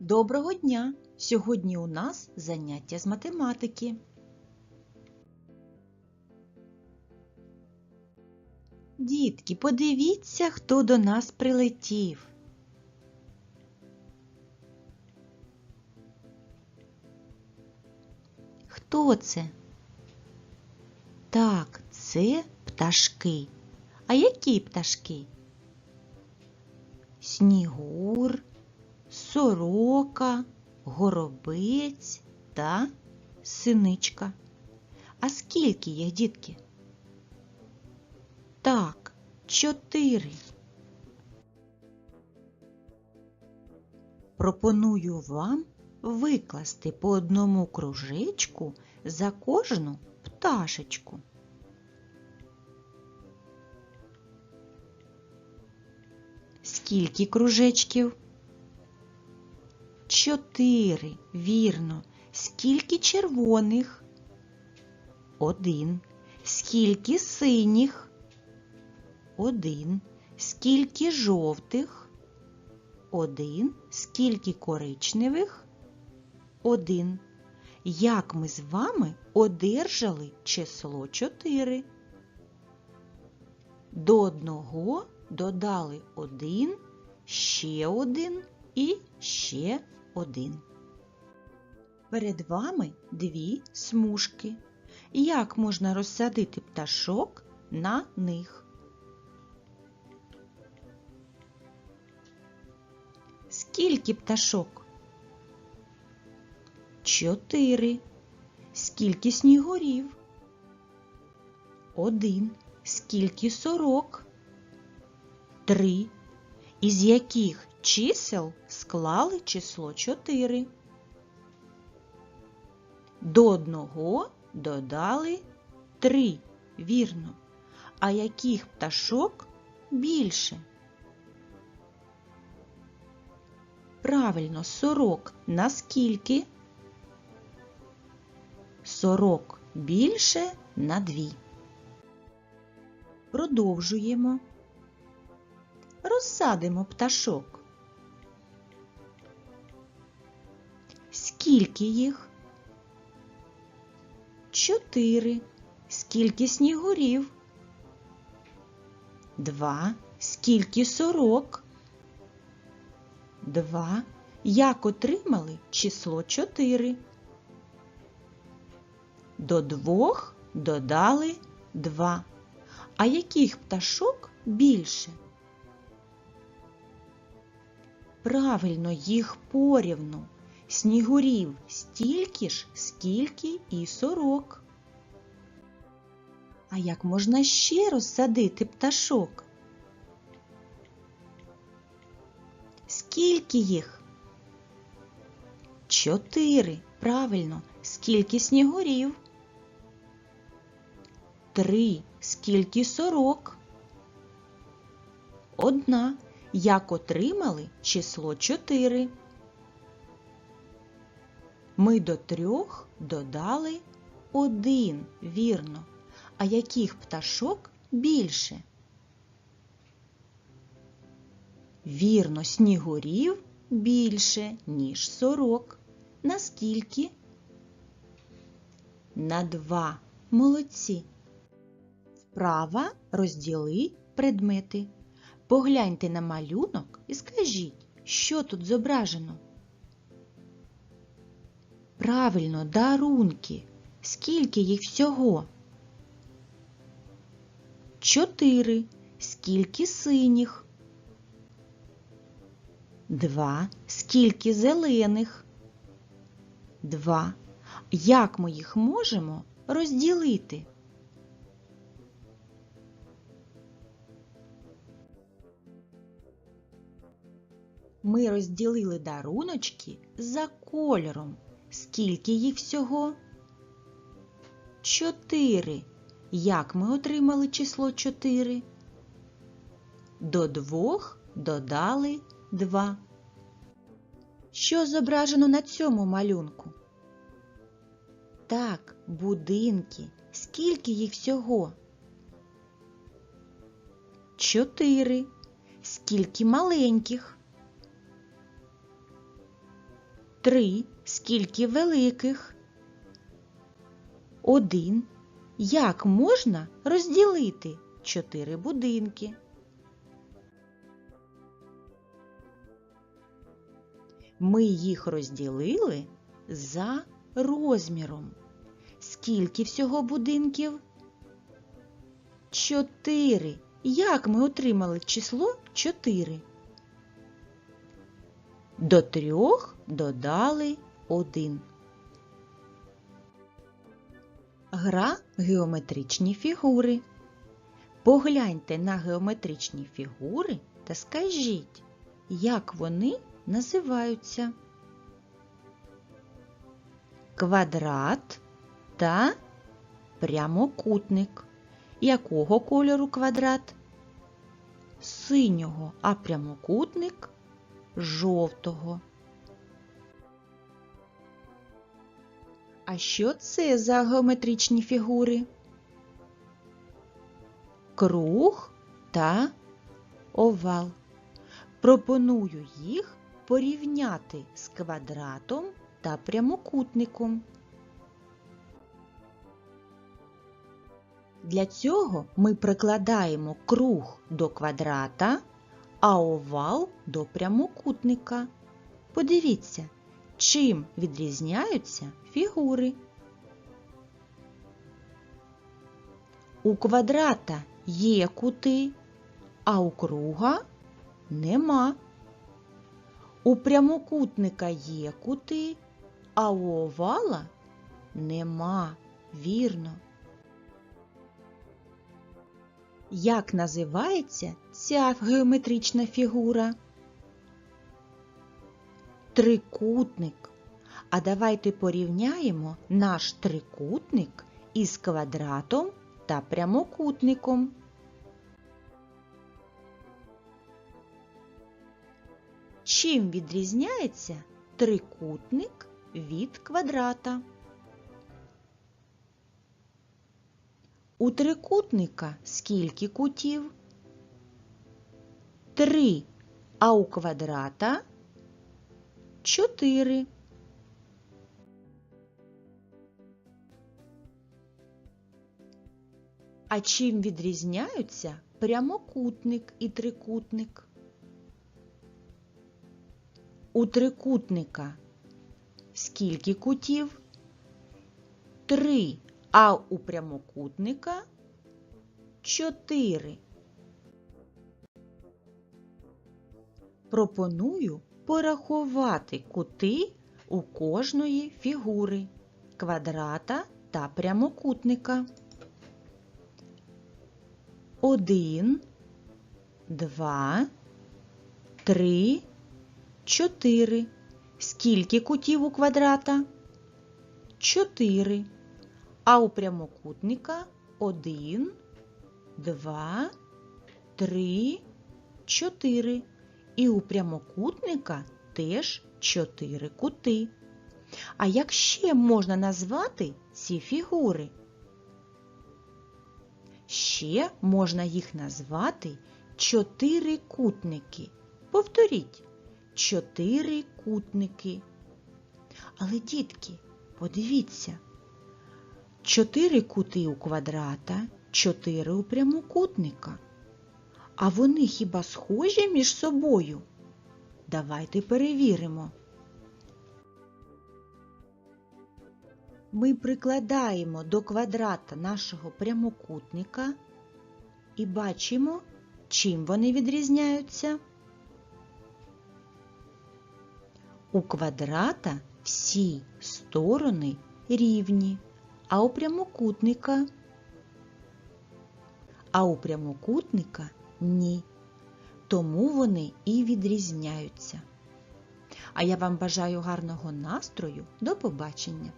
Доброго дня! Сьогодні у нас заняття з математики. Дітки, подивіться, хто до нас прилетів. Хто це? Так, це пташки. А які пташки? Снігур, сорока, горобець та синичка. А скільки їх, дітки? Так, чотири. Пропоную вам викласти по одному кружечку за кожну пташечку. Скільки кружечків? Чотири. Вірно. Скільки червоних? Один. Скільки синіх? Один. Скільки жовтих? Один. Скільки коричневих? Один. Як ми з вами одержали число 4? До одного додали один, ще один і ще один. Перед вами дві смужки. Як можна розсадити пташок на них? Скільки пташок? Чотири. Скільки снігурів? Один. Скільки сорок? Три. Із яких чисел склали число 4? До одного додали 3, вірно. А яких пташок більше? Правильно, 40 на скільки? 40 більше на 2. Продовжуємо. Розсадимо пташок. Скільки їх? Чотири. Скільки снігурів? Два. Скільки сорок? Два. Як отримали число чотири? До двох додали два. А яких пташок більше? Правильно, їх порівну. Снігурів стільки ж, скільки і сорок. А як можна ще розсадити пташок? Скільки їх? Чотири. Правильно. Скільки снігурів? Три. Скільки сорок? Одна. Як отримали число 4? Ми до трьох додали один, вірно. А яких пташок більше? Вірно, снігурів більше, ніж сорок. Наскільки? На два. Молодці. Вправа розділи предмети. Погляньте на малюнок і скажіть, що тут зображено. Правильно, дарунки. Скільки їх всього? Чотири. Скільки синіх? Два. Скільки зелених? Два. Як ми їх можемо розділити? Ми розділили даруночки за кольором. Скільки їх всього? Чотири. Як ми отримали число 4? До двох додали 2. Що зображено на цьому малюнку? Так, будинки. Скільки їх всього? Чотири. Скільки маленьких? Три. Скільки великих? Один. Як можна розділити чотири будинки? Ми їх розділили за розміром. Скільки всього будинків? Чотири. Як ми отримали число чотири? До трьох додали один. Гра геометричні фігури. Погляньте на геометричні фігури та скажіть, як вони називаються. Квадрат та прямокутник. Якого кольору квадрат? Синього, а прямокутник жовтого. А що це за геометричні фігури? Круг та овал. Пропоную їх порівняти з квадратом та прямокутником. Для цього ми прикладаємо круг до квадрата, а овал до прямокутника. Подивіться, чим відрізняються фігури. У квадрата є кути, а у круга нема. У прямокутника є кути, а у овала нема, вірно. Як називається ця геометрична фігура? Трикутник. А давайте порівняємо наш трикутник із квадратом та прямокутником. Чим відрізняється трикутник від квадрата? У трикутника скільки кутів? Три, а у квадрата чотири. А чим відрізняються прямокутник і трикутник? У трикутника скільки кутів? Три, а у прямокутника чотири. Пропоную порахувати кути у кожної фігури квадрата та прямокутника. Один, два, три, чотири. Скільки кутів у квадрата? Чотири. А у прямокутника один, два, три, чотири. І у прямокутника теж чотири кути. А як ще можна назвати ці фігури? Ще можна їх назвати чотирикутники. Повторіть чотирикутники. Але, дітки, подивіться, чотири кути у квадрата, чотири у прямокутника. А вони хіба схожі між собою? Давайте перевіримо. Ми прикладаємо до квадрата нашого прямокутника і бачимо, чим вони відрізняються. У квадрата всі сторони рівні, а у прямокутника, а у прямокутника ні. Тому вони і відрізняються. А я вам бажаю гарного настрою. До побачення!